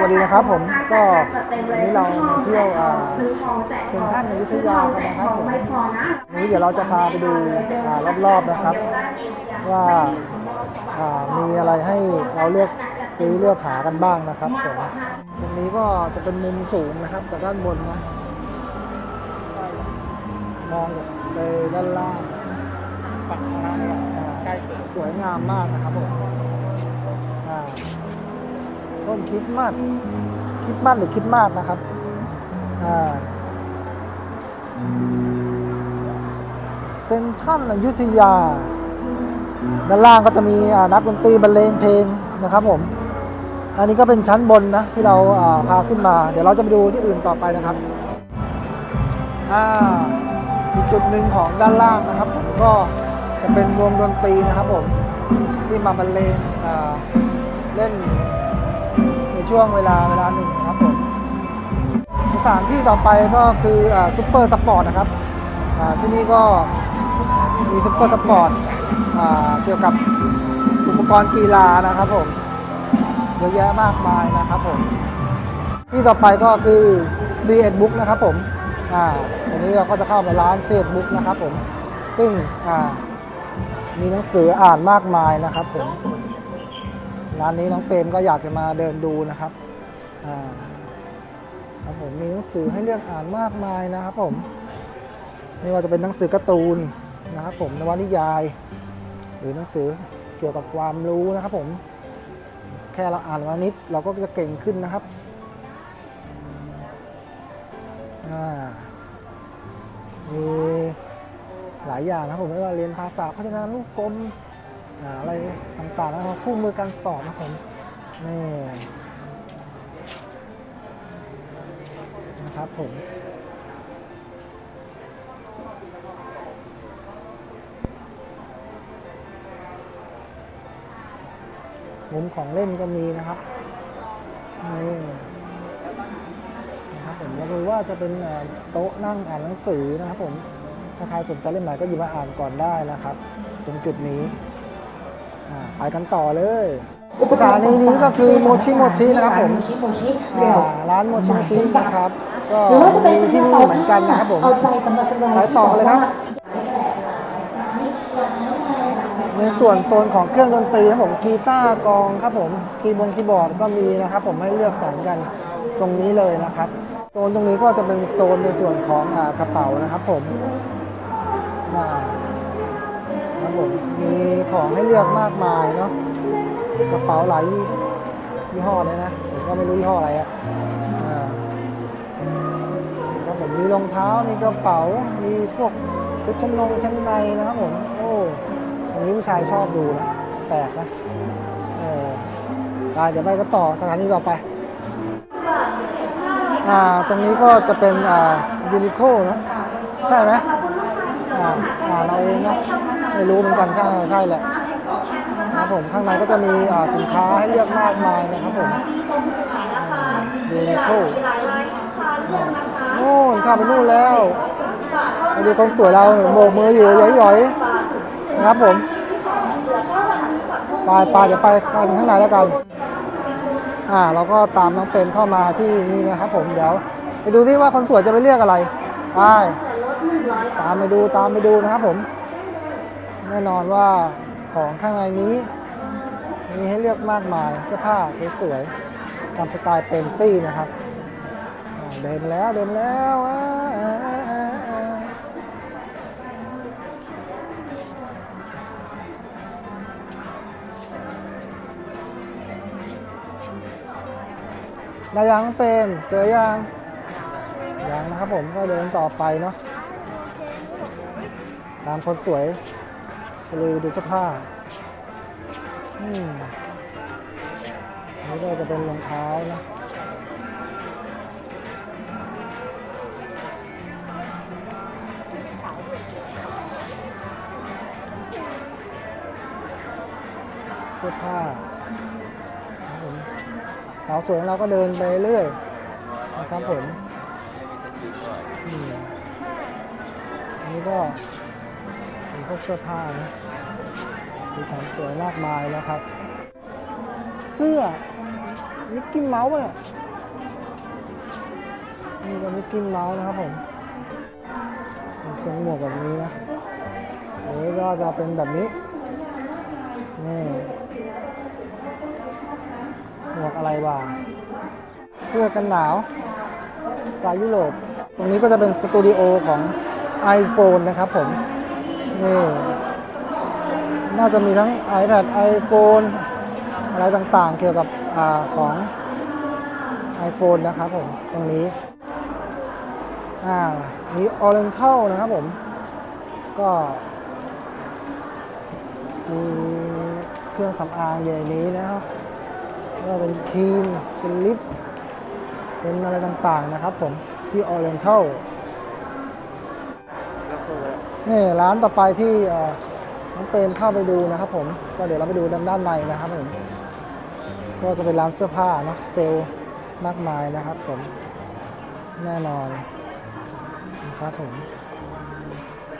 สวัสดีนะครับผมก็วันนี้เรามาเที่ยวอ่าเซ็นทรัลอยุธยากันนะครับผมวันนี้เดี๋ยวเราจะพาไปดูรอบๆนะครับ ว่ามีอะไรให้เราเลือกซื้อเลือกหากันบ้างนะครับผมตรงนี้ก็จะเป็นมุมสูงนะครับจากด้านบนนะมองไปด้านล่างฝั่งข้างหน้านี่ใกล้สุดสวยงามมากนะครับผมอ่า ต้นคิดมากคิดมากหรือคิดมากนะครับอ่าเซนทรัลอยุธยา ด้านล่างก็จะมีนักดนตรีบรรเลงเพลงนะครับผม อันนี้ก็เป็นชั้นบนนะที่เราพาขึ้นมา เดี๋ยวเราจะไปดูที่อื่นต่อไปนะครับอ่าอีกจุดหนึ่งของด้านล่างนะครับ ผมก็จะเป็นวงดนตรีนะครับผมที่มาบรรเลงเล่น ช่วงเวลาเวลาหนึ่งนะครับผมสถานที่ต่อไปก็คือซุปเปอร์สปอร์ตนะครับที่นี่ก็มีซุปเปอร์สปอร์ตเกี่ยวกับอุปกรณ์กีฬานะครับผมเยอะแยะมากมายนะครับผมที่ต่อไปก็คือ c ีเอ็ดบุ๊กนะครับผมอ่าอันนี้เราก็จะเข้าไปร้าน c ีเอ็ดบุ๊กนะครับผมซึ่งอ่ามีหนังสืออ่านมากมายนะครับผม ร้านนี้น้องเปรมก็อยากจะมาเดินดูนะครับอ่าครับผมมีหนังสือให้เลือกอ่านมากมายนะครับผมไม่ว่าจะเป็นหนังสือการ์ตูนนะครับ ผมนวนิยาย หรือหนังสือเกี่ยวกับความรู้นะครับ ผม แค่เราอ่านวันนิดเราก็จะเก่งขึ้นนะครับมีหลายอย่างนะครับผมไม่ว่าเรียนภาษาพัฒนาลูกกลม อะไรต่างๆนะครับคู่มือการสอบนะผมนี่นะครับผมมุมของเล่นก็มีนะครับนี่นะครับผมแล้วคือว่าจะเป็นโต๊ะนั่งอ่านหนังสือนะครับผมถ้าใครสนใจเล่มไหนก็หยิบมาอ่านก่อนได้นะครับ ตรงจุดนี้ อ่าไปกันต่อเลยสถานีนี้ก็คือโมชิโมชินะครับผมโมชิโมชิอ่าร้านโมชิโมชินะครับก็หรือว่าจะเป็นมีที่นี่เหมือนกันนะครับผมเอาใจสำหรับคนไปต่อเลยครับ ในส่วนโซนของเครื่องดนตรีครับผมกีตาร์กลองครับผมคีย์บงคีย์บอร์ดก็มีนะครับ ผมให้เลือกสรรกันตรงนี้เลยนะครับโซนตรงนี้ก็จะเป็นโซนในส่วนของอากระเป๋านะครับผมอ่า ครับผมมีของให้เลือกมากมายเนาะกระเป๋าหลายยี่ห้อเลยนะผมก็ไม่รู้ยี่ห้ออะไรอะอ่านี่ครับผมมีรองเท้ามีกระเป๋ามีพวกชุดชั้นนงชั้นในนะครับผมโอ้อันนี้ผู้ชายชอบดูนะแปลกนะเออได้เดี๋ยวไปก็ต่อสถานีต่อไปอ่าตรงนี้ก็จะเป็นอ่ายูนิโคนะใช่ไหมอ่าาเราเองเนะไม่รู้เหมือนกันใช่ใช่แหละนะครับผมข้างในก็จะมีสินค้าให้เลือกมากมายนะครับผมยูนิโคโน่นข้าไปนู่นแล้วมาดูคนสวยเราโบกมืออยู่ย่อยๆนะครับผมไปไปเดี๋ยวไปกันข้างในแล้วกัน อ่า เราก็ตามน้องเฟรมเข้ามาที่นี่นะครับผมเดี๋ยว ไปดูที่ว่าคนสวยจะไปเลือกอะไรไป ตามไปดูตามไปดูนะครับผม แน่นอนว่าของข้างในนี้ มีให้เลือกมากมายเสื้อผ้าสวยๆตามสไตล์เต็มซี่นะครับเดินมแล้วเดินมแล้วอ่าอ่าอ่าอ่าได้ยังน้องเปรมเจอยังยังนะครับผมก็เดินต่อไปเนาะ ตามคนสวยไปเลยดูเสื้อผ้าอืมนี่ก็จะเป็นรองเท้านะเสื้อผ้าสาวสวยของเราก็เดินไปเรื่อยนะครับผมอืมอันนี้ก็ เป็นพวกเสื้อผ้านะสีสันสวยมากมายนะครับ เสื้อมิกกี้เมาส์เนี่ยนี่ก็มิกกี้เมาส์นะครับผมมีทรงหมวกแบบนี้นะหรือก็จะเป็นแบบนี้นี่หมวกอะไรวะเสื้อกันหนาวสายยุโรป ตรงนี้ก็จะเป็นสตูดิโอของ iPhone นะครับผม นี่น่าจะมีทั้ง iPad iPhone อะไรต่างๆ เกี่ยวกับอของ iPhone นะครับผม ตรงนี้อ่ามี Oriental นะครับผม ก็มีเครื่องสำอางอยู่นี้นะครับก็เป็นครีม เป็นลิป เป็นอะไรต่างๆนะครับผมที่ Oriental แล้วคือ นี่ร้านต่อไปที่น้องเปรมเข้าไปดูนะครับผมก็เดี๋ยวเราไปดูด้านานในนะครับผมก็จะเป็นร้านเสื้อผ้าเนาะเซลมากมายนะครับผมแน่นอนนะครับผม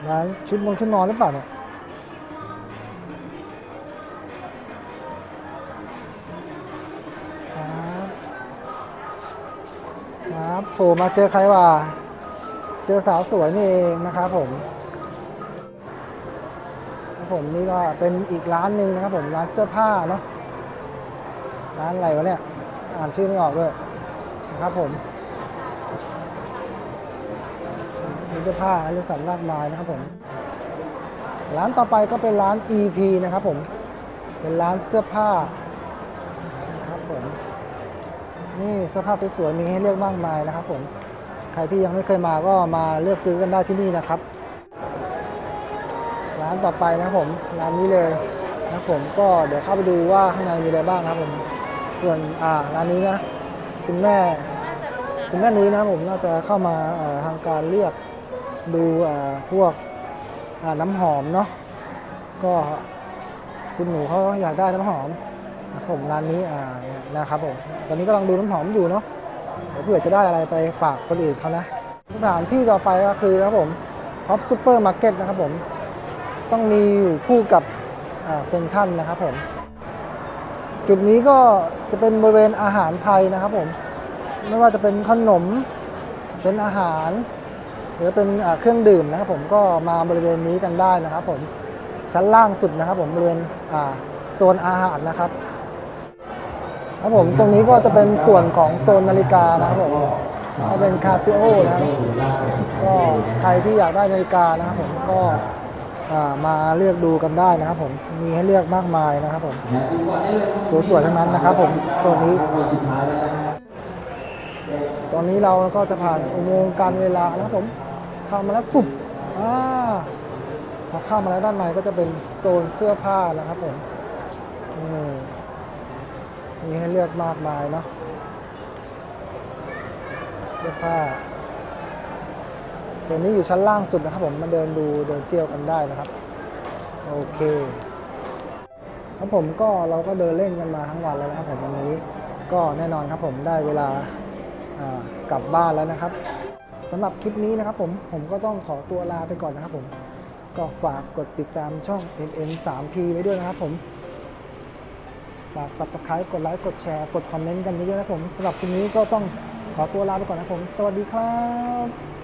ร้านชุดมงชุดนอนหรือเปล่าเนี่ยครับครับโผล่มาเจอใครวะเจอสาวสวยนี่เองนะครับผม ผมนี่ก็เป็นอีกร้านหนึ่งนะครับผมร้านเสื้อผ้าเนาะร้านอะไรวะเนี่ยอ่านชื่อไม่ออกด้วยนะครับผมเสื้อผ้าอะไรสันมากมายนะครับผมร้านต่อไปก็เป็นร้าน EP นะครับผมเป็นร้านเสื้อผ้านะครับผมนี่เสื้อผ้าสวยๆมีให้เลือกมากมายนะครับผมใครที่ยังไม่เคยมาก็มาเลือกซื้อกันได้ที่นี่นะครับ ร้านต่อไปนะผมร้านนี้เลยนะผมก็เดี๋ยวเข้าไปดูว่าข้างในมีอะไรบ้างครับผมส่วนอ่าร้านนี้นะ คุณแม่ คุณแม่นุ้ยนะผมน่าจะเข้ามาทางการเรียกดูพวกน้ำหอมเนาะก็คุณหนูเขาอยากได้น้ำหอมนะครับผมร้านนี้อ่านะครับผมตอนนี้กำลังดูน้ำหอมอยู่เนาะเดี๋ยวเผื่อจะได้อะไรไปฝากคนอื่นเขานะสถานที่ต่อไปก็คือครับผมท็อปซูเปอร์มาร์เก็ตนะครับผม ต้องมีอยู่คู่กับเซนทันนะครับผม จุดนี้ก็จะเป็นบริเวณอาหารไทยนะครับผม ไม่ว่าจะเป็นขนม เป็นอาหาร หรือเป็นเครื่องดื่มนะครับผมก็มาบริเวณนี้กันได้นะครับผม ชั้นล่างสุดนะครับผมบริเวณโซนอาหารนะครับครับผมตรงนี้ก็จะเป็นส่วนของโซนนาฬิกานะครับผมถ้าเป็นคาซิโอนะครับก็ใครที่อยากได้นาฬิกานะครับผมก็ มาเลือกดูกันได้นะครับ ผมมีให้เลือกมากมายนะครับ ผมสวยๆทั้งนั้นนะครับ ผมโซนนี้ ตอนนี้เราก็จะผ่านอุโมงค์การเวลานะครับ ผมเข้ามาแล้วฟุบอ่าพอเข้ามาแล้วด้านในก็จะเป็นโซนเสื้อผ้านะครับ ผมนี่มีให้เลือกมากมายเนาะเสื้อผ้า ตัวนี้อยู่ชั้นล่างสุดนะครับผมมาเดินดูเดินเที่ยวกันได้นะครับ โอเคครับผมก็เราก็เดินเล่นกันมาทั้งวันแล้วนะครับผมวันนี้ก็แน่นอนครับผมได้เวลาอ่ากลับบ้านแล้วนะครับสำหรับคลิปนี้นะครับผมผมก็ต้องขอตัวลาไปก่อนนะครับผมก็ฝากกดติดตามช่อง NN 3P ไว้ด้วยนะครับผมฝาก subscribe กดไลค์กดแชร์กดคอมเมนต์กันเยอะๆนะครับผมสำหรับคลิปนี้ก็ต้องขอตัวลาไปก่อนนะครับผม สวัสดีครับ